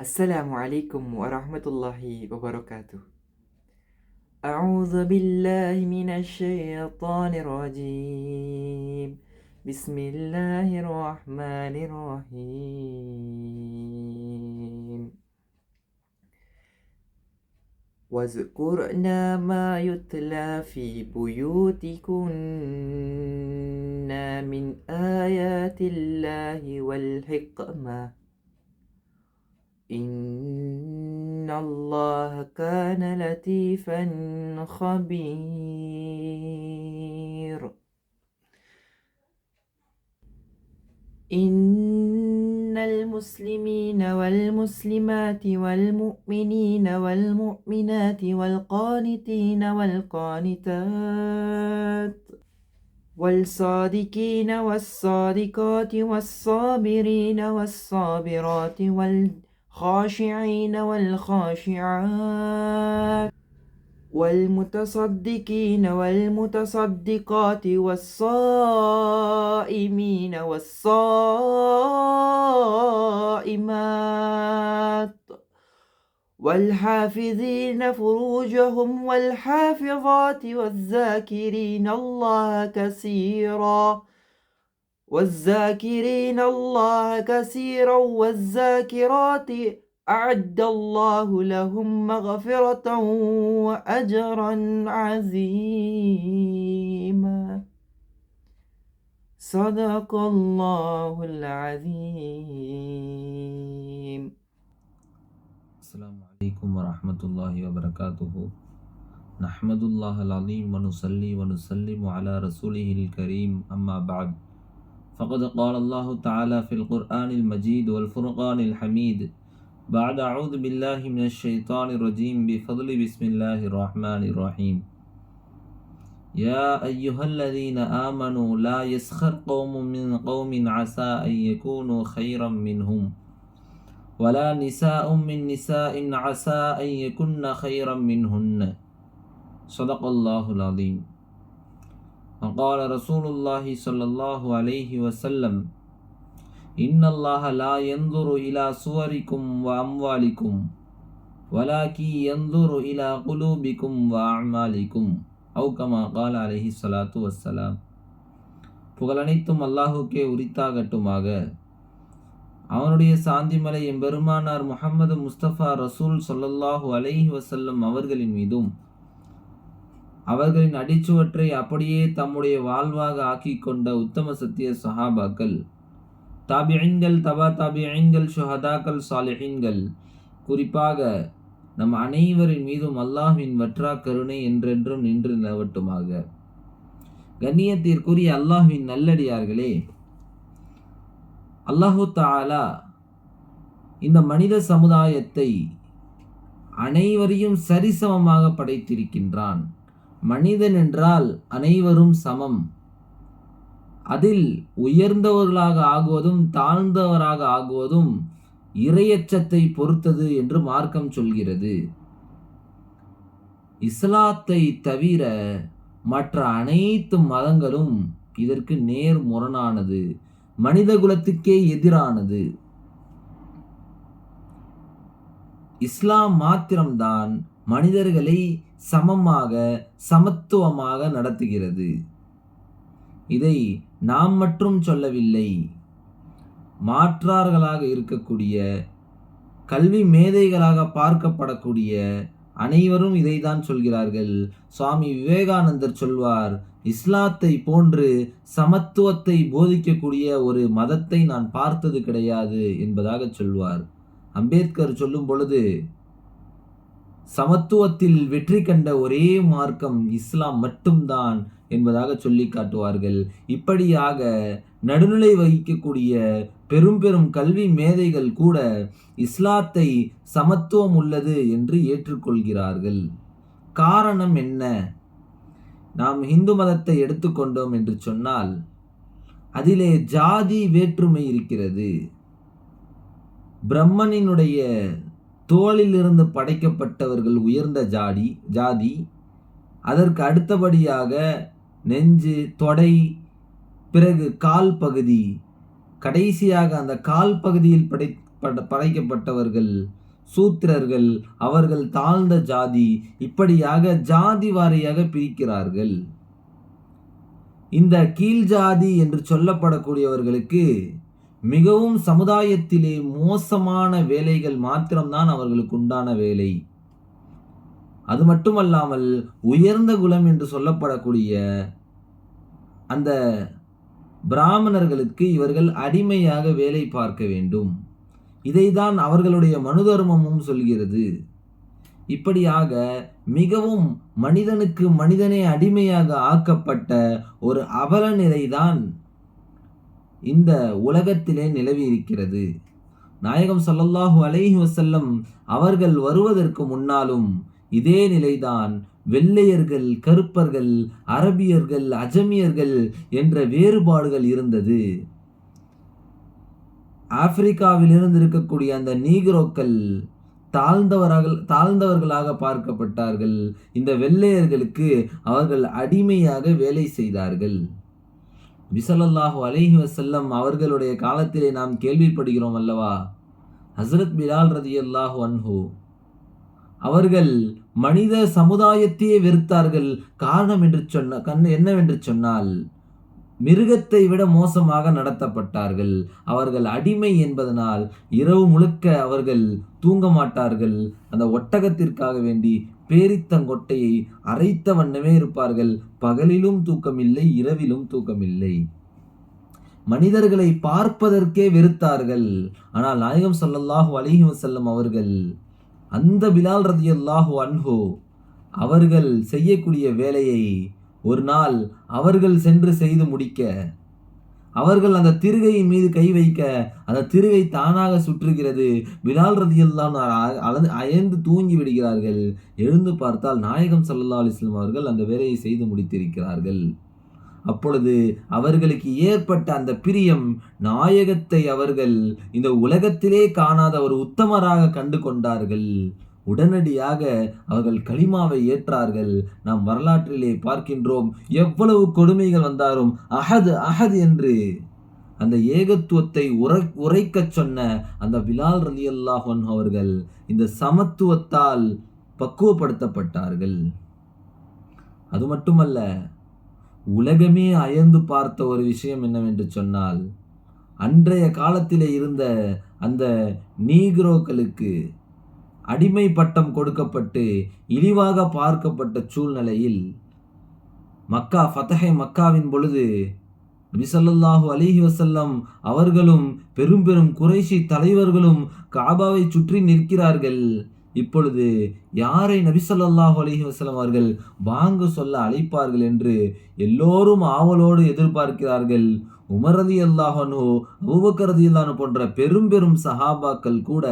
السلام عليكم ورحمة الله وبركاته. أعوذ بالله من الشيطان الرجيم. بسم الله الرحمن الرحيم. واذكرنا ما يتلى في بيوتكن من آيات الله والحكمة. إن الله كان لطيفا خبير إن المسلمين والمسلمات والمؤمنين والمؤمنات والقانتين والقانتات والصادقين والصادقات والصابرين والصابرات والخاشعين والخاشعات والمتصدقين والمتصدقات والصائمين والصائمات والحافظين فروجهم والحافظات والذاكرين الله كثيرا والذاكرين الله كثيرا والذاكرات أعد الله لهم مغفرة وأجرا عظيما. صدق الله العظيم. السلام عليكم ورحمة الله وبركاته. نحمد الله العظيم ونصلي ونسلم على رسوله الكريم. أما بعد فقد قال الله تعالى في القرآن المجيد والفرقان الحميد. بعد أعوذ بالله من الشيطان الرجيم. بفضل بسم الله الرحمن الرحيم. يا أيها الذين آمنوا لا يسخر قوم من قوم عسى أن يكونوا خيرا منهم ولا نساء من نساء عسى أن يكن خيرا منهن. صدق الله العظيم. وقال رسول الله صلى الله عليه وسلم إن الله لا ينظر إلى صوركم وأموالكم ولكن ينظر إلى قلوبكم وأعمالكم أو كما قال عليه الصلاة والسلام புகழனைத்தும் அல்லாஹுக்கே உரித்தாகட்டுமாக அவனுடைய சாந்திமலை எம்பெருமானார் முகமது முஸ்தபா ரசூல் சொல்லல்லாஹு அலைஹி வசல்லம் அவர்களின் மீதும் அவர்களின் அடிச்சுவற்றை அப்படியே தம்முடைய வாழ்வாக ஆக்கி கொண்ட உத்தம சத்திய சஹாபாக்கள். தாபியன்கள் தபா தாபியன்கள் சுஹதாக்கள் சாலிஹின்கள். குறிப்பாக நம் அனைவரின் மீதும் அல்லாஹ்வின் வற்றா கருணை என்றென்றும் நின்று நிலவட்டுமாக. கண்ணியத்திற்குரிய அல்லாஹின் நல்லடியார்களே அல்லாஹு தாலா இந்த மனித சமுதாயத்தை அனைவரையும் சரிசமமாக படைத்திருக்கின்றான். மனிதன் என்றால் அனைவரும் சமம். அதில் உயர்ந்தவர்களாக ஆகுவதும் தாழ்ந்தவராக ஆகுவதும் இரையச்சத்தை பொறுத்தது என்று மார்க்கம் சொல்கிறது. இஸ்லாத்தை தவிர மற்ற அனைத்து மதங்களும் இதற்கு நேர் முரணானது மனித குலத்துக்கே எதிரானது. இஸ்லாம் மாத்திரம்தான் மனிதர்களை சமமாக சமத்துவமாக நடத்துகிறது. இதை நாம் மட்டும் சொல்லவில்லை. மாற்றார்களாக இருக்கக்கூடிய கல்வி மேதைகளாக பார்க்கப்படக்கூடிய அனைவரும் இதைதான் சொல்கிறார்கள். சுவாமி விவேகானந்தர் சொல்வார் இஸ்லாத்தை போன்று சமத்துவத்தை போதிக்கக்கூடிய ஒரு மதத்தை நான் பார்த்தது கிடையாது என்பதாக சொல்வார். அம்பேத்கர் சொல்லும் பொழுது சமத்துவத்தில் வெற்றி கண்ட ஒரே மார்க்கம் இஸ்லாம் மட்டும்தான் என்பதாக சொல்லி காட்டுவார்கள். இப்படியாக நடுநிலை வகிக்கக்கூடிய பெரும் பெரும் கல்வி மேதைகள் கூட இஸ்லாத்தை சமத்துவம் உள்ளது என்று ஏற்றுக்கொள்கிறார்கள். காரணம் என்ன? நாம் இந்து மதத்தை எடுத்துக்கொண்டோம் என்று சொன்னால் அதிலே ஜாதி வேற்றுமை இருக்கிறது. பிரம்மனினுடைய தோளிலிருந்து படைக்கப்பட்டவர்கள் உயர்ந்த ஜாடி ஜாதி. அதற்கு அடுத்தபடியாக நெஞ்சு தொடை பிறகு கால் பகுதி. கடைசியாக அந்த கால் பகுதியில் படை பட படைக்கப்பட்டவர்கள் சூத்திரர்கள் அவர்கள் தாழ்ந்த ஜாதி இப்படியாக ஜாதி வாரியாக பிரிக்கிறார்கள். இந்த கீழ் ஜாதி என்று சொல்லப்படக்கூடியவர்களுக்கு மிகவும் சமுதாயத்திலே மோசமான வேலைகள் மாத்திரம்தான் அவர்களுக்கு உண்டான வேலை. அது மட்டுமல்லாமல் உயர்ந்த குலம் என்று சொல்லப்படக்கூடிய அந்த பிராமணர்களுக்கு இவர்கள் அடிமையாக வேலை பார்க்க வேண்டும். இதைதான் அவர்களுடைய மனுதர்மமும் சொல்கிறது. இப்படியாக மிகவும் மனிதனுக்கு மனிதனே அடிமையாக ஆக்கப்பட்ட ஒரு அவல நிலைதான் இந்த உலகத்திலே நிலவி இருக்கிறது. நாயகம் சல்லல்லாஹு அலைஹி வசல்லம் அவர்கள் வருவதற்கு முன்னாலும் இதே நிலைதான் வெள்ளையர்கள் கருப்பர்கள் அரபியர்கள் அஜமியர்கள் என்ற வேறுபாடுகள் இருந்தது. ஆப்பிரிக்காவில் இருந்து இருக்கக்கூடிய அந்த நீக்ரோக்கள் தாழ்ந்தவராக தாழ்ந்தவர்களாக பார்க்கப்பட்டார்கள். இந்த வெள்ளையர்களுக்கு அவர்கள் அடிமையாக வேலை செய்தார்கள். பிசலல்லாஹு அலைஹி வசல்லம் அவர்களுடைய காலத்திலே நாம் கேள்விப்படுகிறோம் அல்லவா? ஹஸ்ரத் பிலால் ரதியல்லாஹு அன்ஹு. அவர்கள் மனித சமுதாயத்தையே வெறுத்தார்கள். காரணம் என்று சொன்ன கண் என்னவென்று சொன்னால் மிருகத்தை விட மோசமாக நடத்தப்பட்டார்கள். அவர்கள் அடிமை என்பதனால் இரவு முழுக்க அவர்கள் தூங்க மாட்டார்கள். அந்த ஒட்டகத்திற்காக வேண்டி பேரித்தங்கொட்டையை அரைத்த வண்ணமே இருப்பார்கள். பகலிலும் தூக்கமில்லை இரவிலும் தூக்கமில்லை. மனிதர்களை பார்ப்பதற்கே வெறுத்தார்கள். ஆனால் நாயகம் சொல்லல்லாஹு அலிஹி வசல்லம் அவர்கள் அந்த பிலால் ரதியல்லாஹு அன்ஹோ அவர்கள் செய்யக்கூடிய வேலையை ஒரு நாள் அவர்கள் சென்று செய்து முடிக்க அவர்கள் அந்த திருகையின் மீது கை வைக்க அந்த திருகை தானாக சுற்றுகிறது. பிலால் ரதியெல்லாம் அயர்ந்து தூங்கி விடுகிறார்கள். எழுந்து பார்த்தால் நாயகம் சல்லா அலிஸ்லாம் அவர்கள் அந்த வேலையை செய்து முடித்திருக்கிறார்கள். அப்பொழுது அவர்களுக்கு ஏற்பட்ட அந்த பிரியம் நாயகத்தை அவர்கள் இந்த உலகத்திலே காணாத ஒரு உத்தமராக கண்டு கொண்டார்கள். உடனடியாக அவர்கள் களிமாவை ஏற்றார்கள். நாம் வரலாற்றிலே பார்க்கின்றோம் எவ்வளவு கொடுமைகள் வந்தாலும் அஹது அஹது என்று. அந்த ஏகத்துவத்தை உரை உரைக்கச் சொன்ன அந்த பிலால் ரலி அல்லாஹன் அவர்கள் இந்த சமத்துவத்தால் பக்குவப்படுத்தப்பட்டார்கள். அது மட்டுமல்ல உலகமே அயர்ந்து பார்த்த ஒரு விஷயம் என்னவென்று சொன்னால் அன்றைய காலத்திலே இருந்த அந்த நீக்ரோக்களுக்கு அடிமை பட்டம் கொடுக்கப்பட்டு இழிவாக பார்க்கப்பட்ட சூழ்நிலையில் மக்கா ஃபத்தஹை மக்காவின் பொழுது நபிசல்லாஹு அலிஹி வசல்லம் அவர்களும் பெரும் பெரும் குறைஷி தலைவர்களும் காபாவை சுற்றி நிற்கிறார்கள். இப்பொழுது யாரை நபிசல்லாஹு அலிஹி வசலம் அவர்கள் வாங்க சொல்ல அழைப்பார்கள் என்று எல்லோரும் ஆவலோடு எதிர்பார்க்கிறார்கள். உமரதி அல்லாஹனோ அபுபக்கரதி அல்லானு போன்ற பெரும் பெரும் சஹாபாக்கள் கூட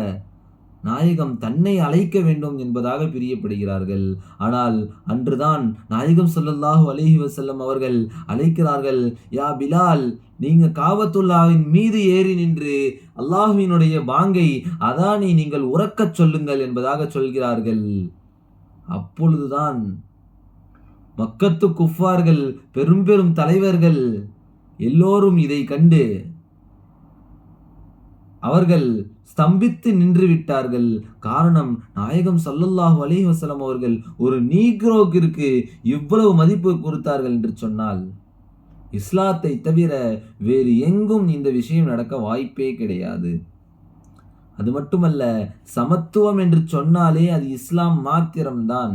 நாயகம் தன்னை அழைக்க வேண்டும் என்பதாக பிரியப்படுகிறார்கள். ஆனால் அன்றுதான் நாயகம் சொல்லல்லாஹு அலிஹி வசல்லம் அவர்கள் அழைக்கிறார்கள் யா பிலால் நீங்க காவத்துல்லாவின் மீது ஏறி நின்று அல்லாஹுவினுடைய பாங்கை அதானி நீங்கள் உறக்கச் சொல்லுங்கள் என்பதாக சொல்கிறார்கள். அப்பொழுதுதான் மக்கத்து குஃபார்கள் பெரும் பெரும் தலைவர்கள் எல்லோரும் இதை கண்டு அவர்கள் ஸ்தம்பித்து நின்று விட்டார்கள் காரணம் நாயகம் சல்லல்லாஹு அலைஹி அவர்கள் ஒரு நீக்ரோக்கிற்கு இவ்வளவு மதிப்பு கொடுத்தார்கள் என்று சொன்னால் இஸ்லாத்தை தவிர வேறு எங்கும் இந்த விஷயம் நடக்க வாய்ப்பே கிடையாது. அது மட்டுமல்ல சமத்துவம் என்று சொன்னாலே அது இஸ்லாம் மாத்திரம்தான்.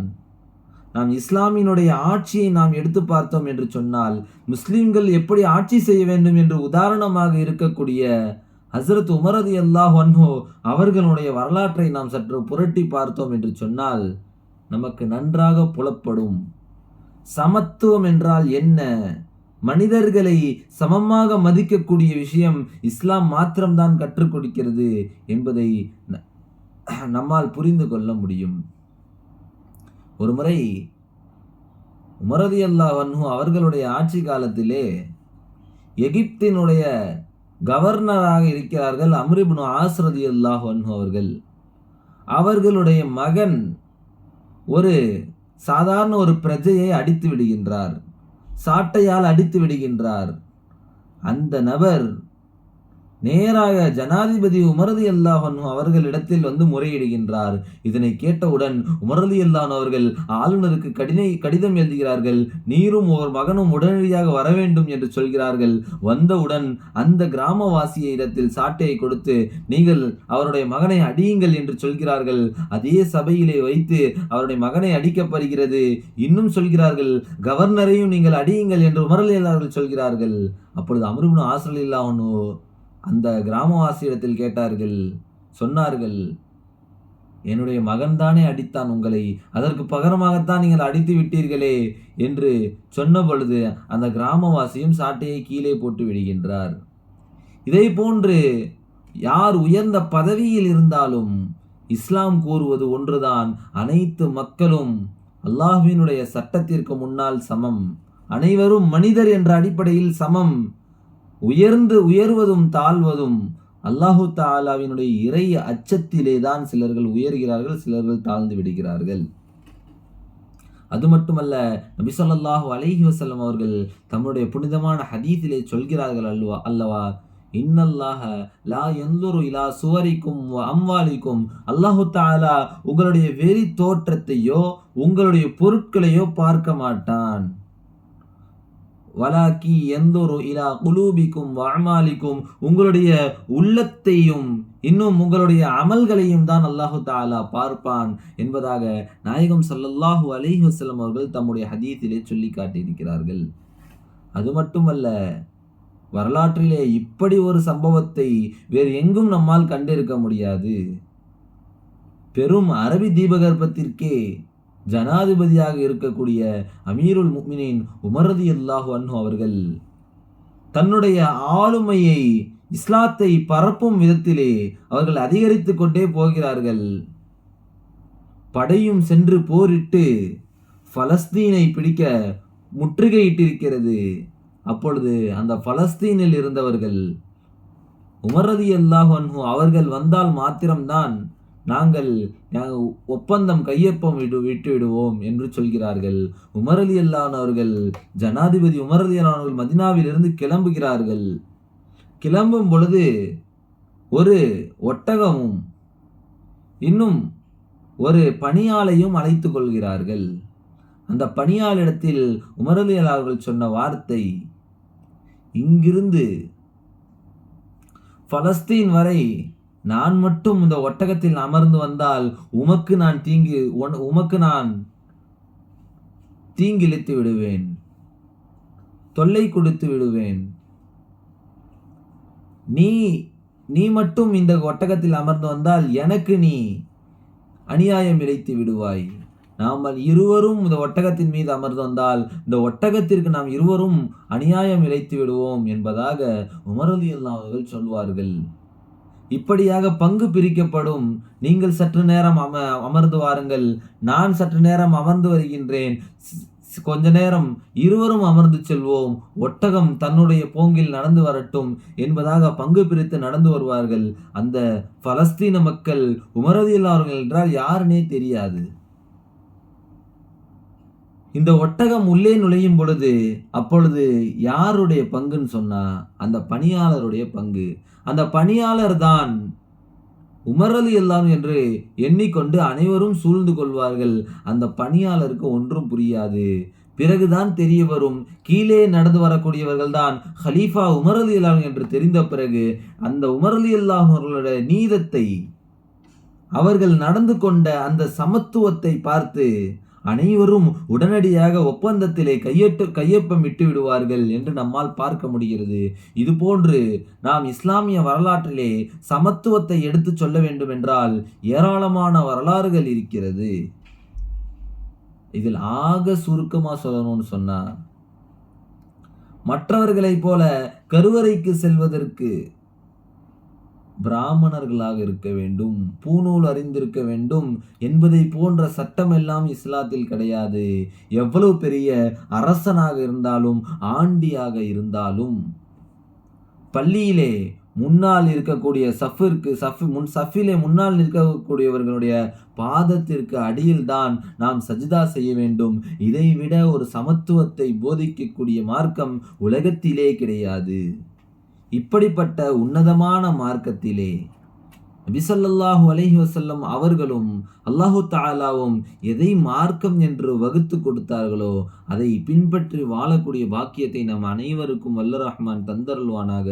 நாம் இஸ்லாமியினுடைய ஆட்சியை நாம் எடுத்து பார்த்தோம் என்று சொன்னால் முஸ்லிம்கள் எப்படி ஆட்சி செய்ய வேண்டும் என்று உதாரணமாக இருக்கக்கூடிய ஹசரத் உமரது அல்லாஹ் அன்ஹோ அவர்களுடைய வரலாற்றை நாம் சற்று புரட்டி பார்த்தோம் என்று சொன்னால் நமக்கு நன்றாக புலப்படும். சமத்துவம் என்றால் என்ன? மனிதர்களை சமமாக மதிக்கக்கூடிய விஷயம் இஸ்லாம் மாத்திரம்தான் கற்றுக் கொடுக்கிறது என்பதை ந- நம்மால் புரிந்து கொள்ள முடியும். ஒரு முறை உமரதி அல்லாஹ் வன்ஹு அவர்களுடைய ஆட்சி காலத்திலே எகிப்தினுடைய கவர்னராக இருக்கிறார்கள் அம்ரிபுனு ஆஸ்ரதி அல்லாஹ் அவர்கள். அவர்களுடைய மகன் ஒரு சாதாரண ஒரு பிரஜையை அடித்து விடுகின்றார். சாட்டையால் அடித்து விடுகின்றார். அந்த நபர் நேராக ஜனாதிபதி உமரது அல்லாஹனும் அவர்களிடத்தில் வந்து முறையிடுகின்றார். இதனை கேட்டவுடன் உமரது அல்லான் அவர்கள் ஆளுநருக்கு கடினை கடிதம் எழுதுகிறார்கள். நீரும் ஒரு மகனும் உடனடியாக வர வேண்டும் என்று சொல்கிறார்கள். வந்தவுடன் அந்த கிராமவாசிய இடத்தில் சாட்டையை கொடுத்து நீங்கள் அவருடைய மகனை அடியுங்கள் என்று சொல்கிறார்கள். அதே சபையிலே வைத்து அவருடைய மகனை அடிக்கப்படுகிறது. இன்னும் சொல்கிறார்கள் கவர்னரையும் நீங்கள் அடியுங்கள் என்று உமரல் அவர்கள் சொல்கிறார்கள். அப்பொழுது ஆசிரியர் ஆசிரியல்லா அந்த கிராமவாசியிடத்தில் கேட்டார்கள் சொன்னார்கள் என்னுடைய மகன்தானே அடித்தான் உங்களை அதற்கு பகரமாகத்தான் நீங்கள் அடித்து விட்டீர்களே என்று சொன்ன பொழுது அந்த கிராமவாசியும் சாட்டையை கீழே போட்டு விடுகின்றார். இதை போன்று யார் உயர்ந்த பதவியில் இருந்தாலும் இஸ்லாம் கூறுவது ஒன்றுதான் அனைத்து மக்களும் அல்லாஹ்வினுடைய சட்டத்திற்கு முன்னால் சமம் அனைவரும் மனிதர் என்ற அடிப்படையில் சமம் உயர்ந்து உயர்வதும் தாழ்வதும் அல்லாஹு தாலாவினுடைய இறை அச்சத்திலே தான் சிலர்கள் உயர்கிறார்கள் சிலர்கள் தாழ்ந்து விடுகிறார்கள். அது மட்டுமல்ல நபி ஸல்லல்லாஹு அலைஹி வஸல்லம் அவர்கள் தம்முடைய புனிதமான ஹதீஸிலே சொல்கிறார்கள் அல்லவா அல்லவா? இன்னல்லாஹ லா எந்தொரு இலா சுவரிக்கும் அம்வாலிக்கும். அல்லாஹு தாலா உங்களுடைய வெறி தோற்றத்தையோ உங்களுடைய பொருட்களையோ பார்க்க மாட்டான். வலாக்கி எந்தொரு இலா குலூபிக்கும் வாழ்மாலிக்கும் உங்களுடைய உள்ளத்தையும் இன்னும் உங்களுடைய அமல்களையும் தான் அல்லாஹு தாலா பார்ப்பான் என்பதாக நாயகம் சல்லல்லாஹு அலைஹி வசலம் அவர்கள் தம்முடைய ஹதீத்திலே சொல்லி காட்டியிருக்கிறார்கள் அது மட்டுமல்ல வரலாற்றிலே இப்படி ஒரு சம்பவத்தை வேறு எங்கும் நம்மால் கண்டிருக்க முடியாது. பெரும் அரபி தீபகற்பத்திற்கே ஜனாதிபதியாக இருக்கக்கூடிய அமீருல் முக்மினின் உமரதி அல்லாஹு அன்ஹு அவர்கள் தன்னுடைய ஆளுமையை இஸ்லாத்தை பரப்பும் விதத்திலே அவர்கள் அதிகரித்து கொண்டே போகிறார்கள். படையும் சென்று போரிட்டு பலஸ்தீனை பிடிக்க முற்றுகையிட்டிருக்கிறது. அப்பொழுது அந்த பலஸ்தீனில் இருந்தவர்கள் உமரதி அல்லாஹு அன்ஹு அவர்கள் வந்தால் மாத்திரம்தான் நாங்கள் ஒப்பந்தம் கையொப்பம் விடு விட்டு விடுவோம் என்று சொல்கிறார்கள். உமரலி அல்லான் ஜனாதிபதி உமரலி அல்லான் மதினாவிலிருந்து கிளம்புகிறார்கள். கிளம்பும் பொழுது ஒரு ஒட்டகமும் இன்னும் ஒரு பணியாளையும் அழைத்து கொள்கிறார்கள். அந்த பணியாளிடத்தில் உமரலி அவர்கள் சொன்ன வார்த்தை இங்கிருந்து பலஸ்தீன் வரை நான் மட்டும் இந்த ஒட்டகத்தில் அமர்ந்து வந்தால் உமக்கு நான் தீங்கு உமக்கு நான் தீங்கிழித்து விடுவேன். தொல்லை கொடுத்து விடுவேன். நீ நீ மட்டும் இந்த ஒட்டகத்தில் அமர்ந்து வந்தால் எனக்கு நீ அநியாயம் இழைத்து விடுவாய். நாம் இருவரும் இந்த ஒட்டகத்தின் மீது அமர்ந்து வந்தால் இந்த ஒட்டகத்திற்கு நாம் இருவரும் அநியாயம் இழைத்து விடுவோம் என்பதாக உமரலி அவர்கள் சொல்வார்கள். இப்படியாக பங்கு பிரிக்கப்படும். நீங்கள் சற்று நேரம் அம அமர்ந்து வாருங்கள். நான் சற்று நேரம் அமர்ந்து வருகின்றேன். கொஞ்ச நேரம் இருவரும் அமர்ந்து செல்வோம். ஒட்டகம் தன்னுடைய போங்கில் நடந்து வரட்டும் என்பதாக பங்கு பிரித்து நடந்து வருவார்கள். அந்த பலஸ்தீன மக்கள் உமரதியில் அவர்கள் என்றால் யாருனே தெரியாது. இந்த ஒட்டகம் உள்ளே நுழையும் பொழுது அப்பொழுது யாருடைய பங்குன்னு சொன்னா அந்த பணியாளருடைய பங்கு. அந்த பணியாளர் தான் உமரல் எல்லாம் என்று எண்ணிக்கொண்டு அனைவரும் சூழ்ந்து கொள்வார்கள். அந்த பணியாளருக்கு ஒன்றும் புரியாது. பிறகுதான் தெரிய வரும். கீழே நடந்து வரக்கூடியவர்கள் தான் ஹலீஃபா உமரல் இல்லாம் என்று தெரிந்த பிறகு அந்த உமரலி இல்லாம் அவர்களுடைய நீதத்தை அவர்கள் நடந்து கொண்ட அந்த சமத்துவத்தை பார்த்து அனைவரும் உடனடியாக ஒப்பந்தத்திலே கையெட்டு கையொப்பம் விட்டு விடுவார்கள் என்று நம்மால் பார்க்க முடிகிறது. இதுபோன்று நாம் இஸ்லாமிய வரலாற்றிலே சமத்துவத்தை எடுத்துச் சொல்ல வேண்டும் என்றால் ஏராளமான வரலாறுகள் இருக்கிறது. இதில் ஆக சுருக்கமாக சொல்லணும்னு சொன்னார் மற்றவர்களைப் போல கருவறைக்கு செல்வதற்கு பிராமணர்களாக இருக்க வேண்டும் பூநூல் அறிந்திருக்க வேண்டும் என்பதை போன்ற சட்டம் எல்லாம் இஸ்லாத்தில் கிடையாது. எவ்வளவு பெரிய அரசனாக இருந்தாலும் ஆண்டியாக இருந்தாலும் பள்ளியிலே முன்னால் இருக்கக்கூடிய சஃபிற்கு சஃபி முன் சஃபிலே முன்னால் நிற்கக்கூடியவர்களுடைய பாதத்திற்கு அடியில் தான் நாம் சஜிதா செய்ய வேண்டும். இதைவிட ஒரு சமத்துவத்தை போதிக்கக்கூடிய மார்க்கம் உலகத்திலே கிடையாது. இப்படிப்பட்ட உன்னதமான மார்க்கத்திலே நபிசல்லாஹு அலஹி வசல்லம் அவர்களும் அல்லாஹு தாலாவும் எதை மார்க்கம் என்று வகுத்து கொடுத்தார்களோ அதை பின்பற்றி வாழக்கூடிய பாக்கியத்தை நம் அனைவருக்கும் வல்ல ரஹ்மான் தந்தருள்வானாக.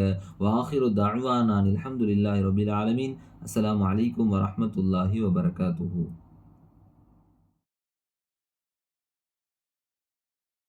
வாஹிரு தாழ்வானான் நான் ரபில் ஆலமீன். அஸ்ஸலாமு அலைக்கும் வரஹ்மத்துல்லாஹி வபரகாத்துஹு.